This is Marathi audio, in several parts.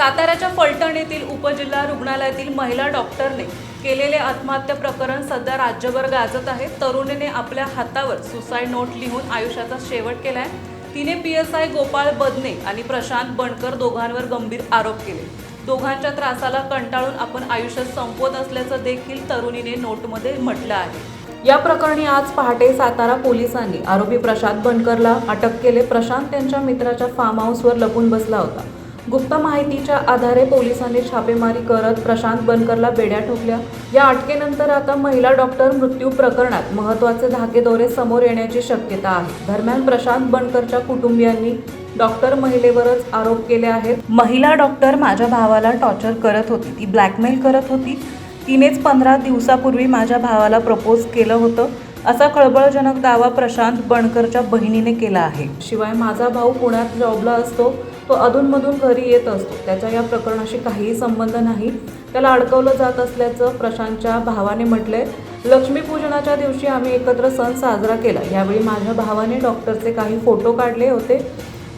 साताऱ्याच्या फलटण येथील उपजिल्हा रुग्णालयातील महिला डॉक्टरने केलेले आत्महत्या प्रकरण सध्या राज्यभर गाजत आहे. तरुणीने आपल्या हातावर सुसाईड नोट लिहून आयुष्याचा शेवट केला आहे तिने P S I Gopal Badne आणि प्रशांत बनकर दोघांवर गंभीर आरोप केले. दोघांच्या त्रासाला कंटाळून आपण आयुष्य संपवत असल्याचं देखील तरुणीने नोटमध्ये म्हटलं आहे. या प्रकरणी आज पहाटे सातारा पोलिसांनी आरोपी प्रशांत बनकरला अटक केले. प्रशांत त्यांच्या मित्राच्या फार्म हाऊसवर लपून बसला होता. गुप्त माहितीच्या आधारे पोलिसांनी छापेमारी करत प्रशांत बनकरला बेड्या ठोकल्या. या अटकेनंतर आता महिला डॉक्टर मृत्यू प्रकरणात महत्त्वाचे धागेदोरे समोर येण्याची शक्यता आहे. दरम्यान प्रशांत बनकरच्या कुटुंबियांनी डॉक्टर महिलेवरच आरोप केले आहेत. महिला डॉक्टर माझ्या भावाला टॉर्चर करत होती. ती ब्लॅकमेल करत होती. तिनेच पंधरा दिवसापूर्वी माझ्या भावाला प्रपोज केलं होतं. असा खळबळजनक दावा प्रशांत बनकरच्या बहिणीने केला आहे. शिवाय माझा भाऊ पुण्यात जॉबला असतो. तो अधूनमधून घरी येत असतो. त्याच्या या प्रकरणाशी काहीही संबंध नाही. त्याला अडकवलं जात असल्याचं प्रशांतच्या भावाने म्हटलंय. लक्ष्मीपूजनाच्या दिवशी आम्ही एकत्र सण साजरा केला. यावेळी माझ्या भावाने डॉक्टरचे काही फोटो काढले होते.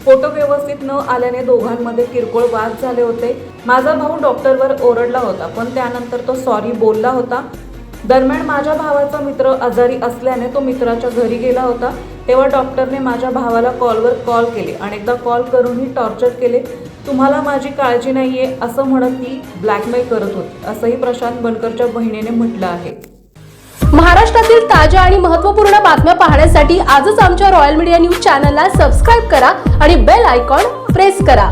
फोटो व्यवस्थित न आल्याने दोघांमध्ये किरकोळ वाद झाले होते. माझा भाऊ डॉक्टरवर ओरडला होता पण त्यानंतर तो सॉरी बोलला होता. दरम्यान माझ्या भावाचा मित्र आजारी असल्याने तो मित्राच्या घरी गेला होता. तेव्हा डॉक्टरने माझ्या भावाला कॉलवर कॉल केले अनेकदा कॉल करूनही टॉर्चर केले तुम्हाला माझी काळजी नाही आहे असं म्हणत ती ब्लॅकमेल करत होती असंही प्रशांत बनकरच्या बहिणीने म्हटलं आहे. महाराष्ट्रातील ताज्या आणि महत्त्वपूर्ण बातम्या पाहण्यासाठी आजच आमच्या रॉयल मीडिया न्यूज चॅनलला सबस्क्राईब करा आणि बेल आयकॉन प्रेस करा.